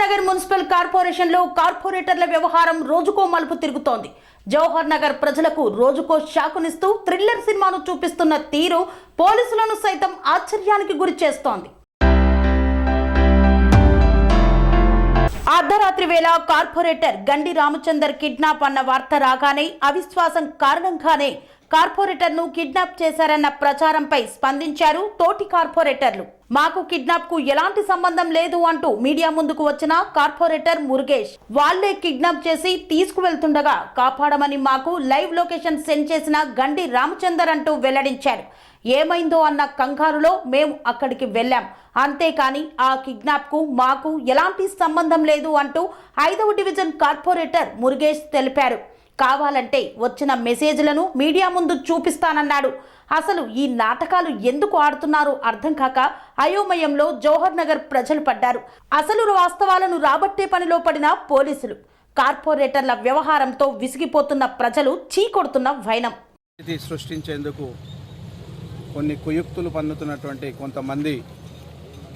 Nagar municipal కార్పొరేషన్లో కార్పొరేటర్ల వ్యవహారం రోజుకో మలుపు తిరుగుతోంది. జవహర్ నగర్ ప్రజలకు రోజుకో షాకునిస్తూ థ్రిల్లర్ సినిమాను చూపిస్తున్న తీరు పోలీసులను సైతం ఆశ్చర్యానికి గురి చేస్తోంది. అర్ధరాత్రి వేళ కార్పొరేటర్ గండి రామచందర్ కిడ్నాప్ అన్న వార్త రాగానే అవిశ్వాసం కారణంగానే కార్పొరేటర్ను కిడ్నాప్ చేశారన్న ప్రచారంపై స్పందించారు తోటి కార్పొరేటర్లు. మాకు కిడ్నాప్కు ఎలాంటి సంబంధం లేదు అంటూ మీడియా ముందుకు వచ్చిన కార్పొరేటర్ మురుగేష్ వాళ్ళే కిడ్నాప్ చేసి తీసుకువెళ్తుండగా కాపాడమని మాకు లైవ్ లొకేషన్ సెండ్ చేసిన గండి రామచందర్ అంటూ వెల్లడించారు. ఏమైందో అన్న కంగారులో మేము అక్కడికి వెళ్ళాం. అంతేకాని ఆ కిడ్నాప్కు మాకు ఎలాంటి సంబంధం లేదు అంటూ ఐదవ డివిజన్ కార్పొరేటర్ మురుగేష్ తెలిపారు. కావాలంటే వచ్చిన మెసేజ్లను మీడియా ముందు చూపిస్తానన్నాడు. అసలు ఈ నాటకాలు ఎందుకు ఆడుతున్నారో అర్థం కాక అయోమయంలో జవహర్ నగర్ ప్రజలు పడ్డారు. అసలు వాస్తవాలను రాబట్టే పనిలో పడిన పోలీసులు. కార్పొరేటర్ల వ్యవహారంతో విసిగిపోతున్న ప్రజలు చీకొడుతున్న వైనం. ఇది సృష్టించేందుకు కొన్ని కుయుక్తులు పన్నుతున్నటువంటి కొంతమంది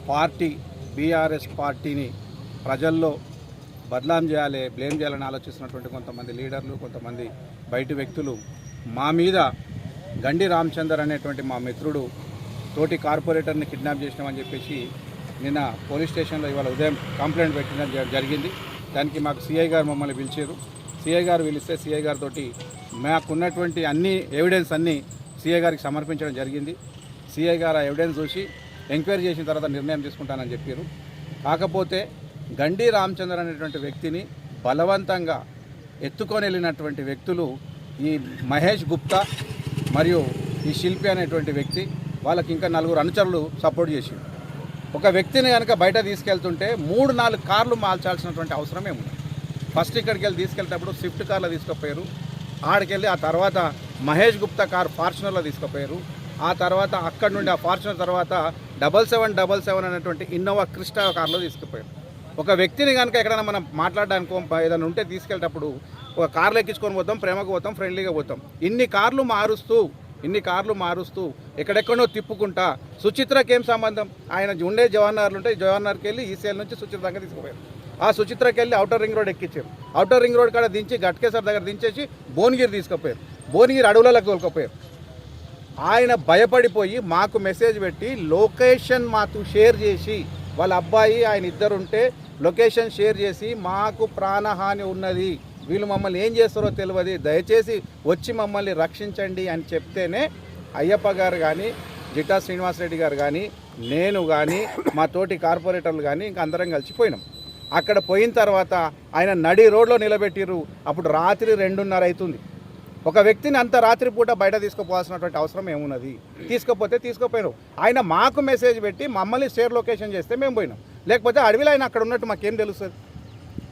పార్టీ బీఆర్ఎస్ పార్టీని ప్రజల్లో బదలాం చేయాలి బ్లేమ్ చేయాలని ఆలోచిస్తున్నటువంటి కొంతమంది లీడర్లు కొంతమంది బయటి వ్యక్తులు మా మీద గండి రామచందర్ అనేటువంటి మా మిత్రుడు తోటి కార్పొరేటర్ని కిడ్నాప్ చేసినామని చెప్పేసి నిన్న పోలీస్ స్టేషన్లో ఇవాళ ఉదయం కంప్లైంట్ పెట్టడం జరిగింది. దానికి మాకు సిఐ గారు మమ్మల్ని పిలిచారు. సిఐ గారు పిలిస్తే సిఐ గారితో మాకున్నటువంటి అన్ని ఎవిడెన్స్ అన్నీ సిఐ గారికి సమర్పించడం జరిగింది. సిఐ గారు ఆ ఎవిడెన్స్ చూసి ఎంక్వైరీ చేసిన తర్వాత నిర్ణయం తీసుకుంటానని చెప్పారు. కాకపోతే గండి రామచంద్ర అనేటువంటి వ్యక్తిని బలవంతంగా ఎత్తుకొని వెళ్ళినటువంటి వ్యక్తులు ఈ మహేష్ గుప్తా మరియు ఈ శిల్పి అనేటువంటి వ్యక్తి వాళ్ళకి ఇంకా నలుగురు అనుచరులు సపోర్ట్ చేసి ఒక వ్యక్తిని కనుక బయట తీసుకెళ్తుంటే మూడు నాలుగు కార్లు మార్చాల్సినటువంటి అవసరమే ఉంది. ఫస్ట్ ఇక్కడికి వెళ్ళి తీసుకెళ్తేటప్పుడు స్విఫ్ట్ కార్లో తీసుకుపోయారు. ఆడికెళ్ళి ఆ తర్వాత మహేష్ గుప్తా కార్ ఫార్చునర్లో తీసుకుపోయారు. ఆ తర్వాత అక్కడ నుండి ఆ ఫార్చునర్ తర్వాత డబల్ సెవెన్ డబల్ సెవెన్ అనేటువంటి ఇన్నోవా క్రిస్టా కార్లో తీసుకుపోయారు. ఒక వ్యక్తిని కనుక ఎక్కడైనా మనం మాట్లాడడానికి ఏదైనా ఉంటే తీసుకెళ్ళేటప్పుడు ఒక కార్లు ఎక్కించుకొని పోతాం ప్రేమకు పోతాం ఫ్రెండ్లీగా పోతాం. ఇన్ని కార్లు మారుస్తూ ఇన్ని కార్లు మారుస్తూ ఎక్కడెక్కడో తిప్పుకుంటా సుచిత్రకి ఏం సంబంధం? ఆయన ఉండే జవహర్నగర్లు ఉంటే జవహర్నగర్కి వెళ్ళి ఈసీఎల్ నుంచి సుచిత్ర దగ్గర తీసుకుపోయారు. ఆ సుచిత్రకి వెళ్ళి అవుటర్ రింగ్ రోడ్ ఎక్కించారు అవుటర్ రింగ్ రోడ్ కాడ దించి గట్కేసర్ దగ్గర దించేసి భువనగిరి తీసుకుపోయారు. భువనగిరి అడవులకు తోలుకపోయారు. ఆయన భయపడిపోయి మాకు మెసేజ్ పెట్టి లొకేషన్ మాకు షేర్ చేసి వాళ్ళ అబ్బాయి ఆయన ఇద్దరుంటే లొకేషన్ షేర్ చేసి మాకు ప్రాణహాని ఉన్నది. వీళ్ళు మమ్మల్ని ఏం చేస్తారో తెలియదు దయచేసి వచ్చి మమ్మల్ని రక్షించండి అని చెప్తేనే అయ్యప్ప గారు కానీ జిటా శ్రీనివాసరెడ్డి గారు కానీ నేను కానీ మా తోటి కార్పొరేటర్లు కానీ ఇంకా అందరం కలిసిపోయినాం అక్కడ పోయిన తర్వాత ఆయన నడి రోడ్లో నిలబెట్టిర్రు. అప్పుడు రాత్రి రెండున్నర అవుతుంది ఒక వ్యక్తిని అంత రాత్రిపూట బయట తీసుకుపోవాల్సినటువంటి అవసరం ఏమున్నది? తీసుకుపోతే తీసుకుపోయినారు ఆయన మాకు మెసేజ్ పెట్టి మమ్మల్ని షేర్ లొకేషన్ చేస్తే మేము పోయినాం. లేకపోతే అడవిలో ఆయన అక్కడ ఉన్నట్టు మాకేం తెలుస్తుంది?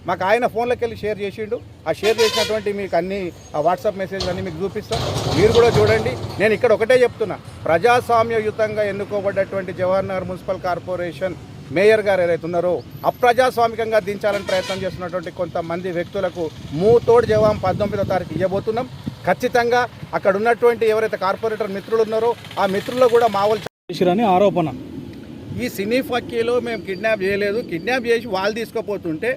మాకు ఆయన ఫోన్లోకి వెళ్ళి షేర్ చేసిండు. ఆ షేర్ చేసినటువంటి మీకు అన్ని ఆ వాట్సాప్ మెసేజ్ అన్నీ మీకు చూపిస్తాం. మీరు కూడా చూడండి. నేను ఇక్కడ ఒకటే చెప్తున్నా. ప్రజాస్వామ్యయుతంగా ఎన్నుకోబడ్డటువంటి Jawahar Nagar municipal corporation mayor గారు ఏదైతే ఉన్నారో అప్రజాస్వామికంగా దించాలని ప్రయత్నం చేస్తున్నటువంటి కొంతమంది వ్యక్తులకు మూతోడు జవాం పంతొమ్మిదో తారీఖు ఇవ్వబోతున్నాం ఖచ్చితంగా అక్కడ ఉన్నటువంటి ఎవరైతే కార్పొరేటర్ మిత్రులు ఉన్నారో ఆ మిత్రుల్లో కూడా మావోలు ఆరోపణ. ఈ సినీ ఫక్కీలో మేము కిడ్నాప్ చేయలేదు. కిడ్నాప్ చేసి వాళ్ళు తీసుకుపోతుంటే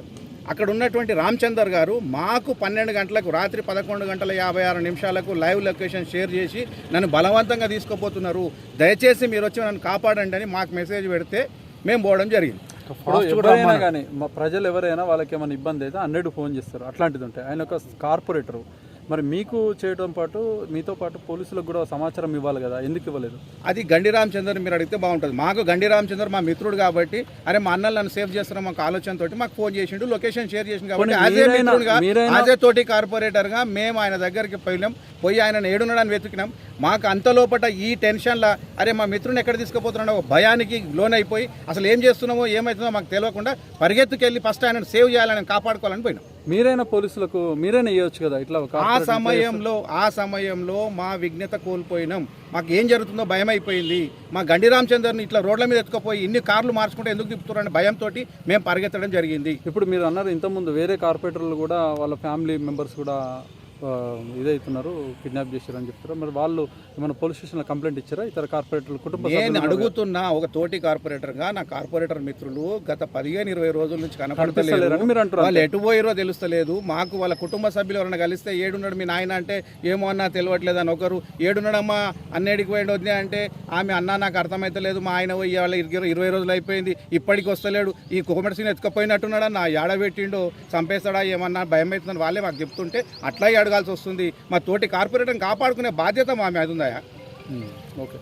అక్కడ ఉన్నటువంటి రామచందర్ గారు మాకు పన్నెండు గంటలకు రాత్రి పదకొండు గంటల యాభై ఆరు నిమిషాలకు లైవ్ లొకేషన్ షేర్ చేసి నన్ను బలవంతంగా తీసుకుపోతున్నారు. దయచేసి మీరు వచ్చి నన్ను కాపాడండి అని మాకు మెసేజ్ పెడితే మేము పోవడం జరిగింది. ఎవరైనా కానీ మా ప్రజలు ఎవరైనా వాళ్ళకి ఏమైనా ఇబ్బంది అయితే హండ్రెడ్ ఫోన్ చేస్తారు. అట్లాంటిది ఉంటాయి. ఆయన ఒక కార్పొరేటర్. మరి మీకు చేయడం పాటు మీతో పాటు పోలీసులకు కూడా సమాచారం ఇవ్వాలి కదా? ఎందుకు ఇవ్వలేదు? అది గండి రామచందర్ మీరు అడిగితే బాగుంటుంది. మాకు గండి రామచందర్ మా మిత్రుడు కాబట్టి అరే మా అన్నలు నన్ను సేవ్ చేస్తున్నా మాకు ఆలోచనతోటి మాకు ఫోన్ చేసిండు లొకేషన్ షేర్ చేసిండు కాబట్టి ఏ తోటి కార్పొరేటర్గా మేము ఆయన దగ్గరికి పోయినాం. పోయి ఆయన ఏడున్నాడని వెతికినాం. మాకు అంత లోపల ఈ టెన్షన్లా అరే మా మిత్రుని ఎక్కడ తీసుకుపోతున్నాడో భయానికి లోన్ అయిపోయి అసలు ఏం చేస్తున్నామో ఏమవుతుందో మాకు తెలియకుండా పరిగెత్తుకెళ్ళి ఫస్ట్ ఆయన సేవ్ చేయాలని కాపాడుకోవాలని పోయినాం. మీరైనా పోలీసులకు మీరైనా ఇవ్వచ్చు కదా? ఇట్లా ఆ సమయంలో ఆ సమయంలో మా విఘ్నత కోల్పోయినాం. మాకు ఏం జరుగుతుందో భయం అయిపోయింది మా గండి రామచందర్ని ఇట్లా రోడ్ల మీద ఎత్తుకుపోయి ఇన్ని కార్లు మార్చుకుంటే ఎందుకు తిప్పుతున్నారని భయంతో మేము పరిగెత్తడం జరిగింది. ఇప్పుడు మీరు అన్నారు ఇంతకుముందు వేరే కార్పొరేటర్లు కూడా వాళ్ళ ఫ్యామిలీ మెంబర్స్ కూడా ఇదవుతున్నారు కిడ్నాప్ చేశారని చెప్తారు మరి వాళ్ళు ఏమైనా పోలీస్ స్టేషన్లో కంప్లైంట్ ఇచ్చారా? ఇతర కార్పొరేటర్లు కుటుంబ నేను అడుగుతున్నా ఒక తోటి కార్పొరేటర్గా నా కార్పొరేటర్ మిత్రులు గత పదిహేను ఇరవై రోజుల నుంచి కనపడతలేరు. కనిపిస్తలేరని మీరు అంటారు వాళ్ళు ఎటు పోయిరో తెలుస్తలేదు. మాకు వాళ్ళ కుటుంబ సభ్యులు ఎవరైనా కలిస్తే ఏడున్నాడు మీ నాయన అంటే ఏమో అన్నా తెలియట్లేదు అని ఒకరు ఏడున్నాడమ్మా అన్నేడికి పోయిండు వద్దే అంటే ఆమె అన్న నాకు అర్థమైతలేదు మా ఆయన పోయి ఇవాళ ఇరవై ఇరవై రోజులు అయిపోయింది ఇప్పటికి వస్తలేడు ఈ కుమ్మడిసిని ఎత్తుకపోయినట్టున్నాడా నా ఏడబెట్టిండో చంపేస్తాడా ఏమన్నా భయం అవుతుందని వాళ్ళే మాకు చెప్తుంటే అట్లాగే అడగాల్సి వస్తుంది. మా తోటి కార్పొరేటర్ని కాపాడుకునే బాధ్యత మా మీద ఉందా ఓకే.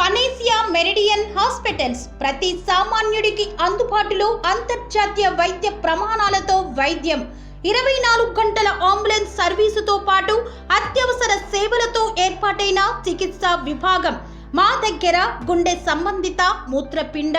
పనేసియా మెరిడియన్ హాస్పిటల్స్ ప్రతి సామాన్యుడికి అందుబాటులో అంతర్జాతీయ వైద్య ప్రమాణాలతో వైద్యం. ఇరవై నాలుగు గంటల అంబులెన్స్ సర్వీసుతో పాటు అత్యవసర సేవలతో ఏర్పాటైన చికిత్సా విభాగం. మా దగ్గర గుండె సంబంధిత మూత్రపిండ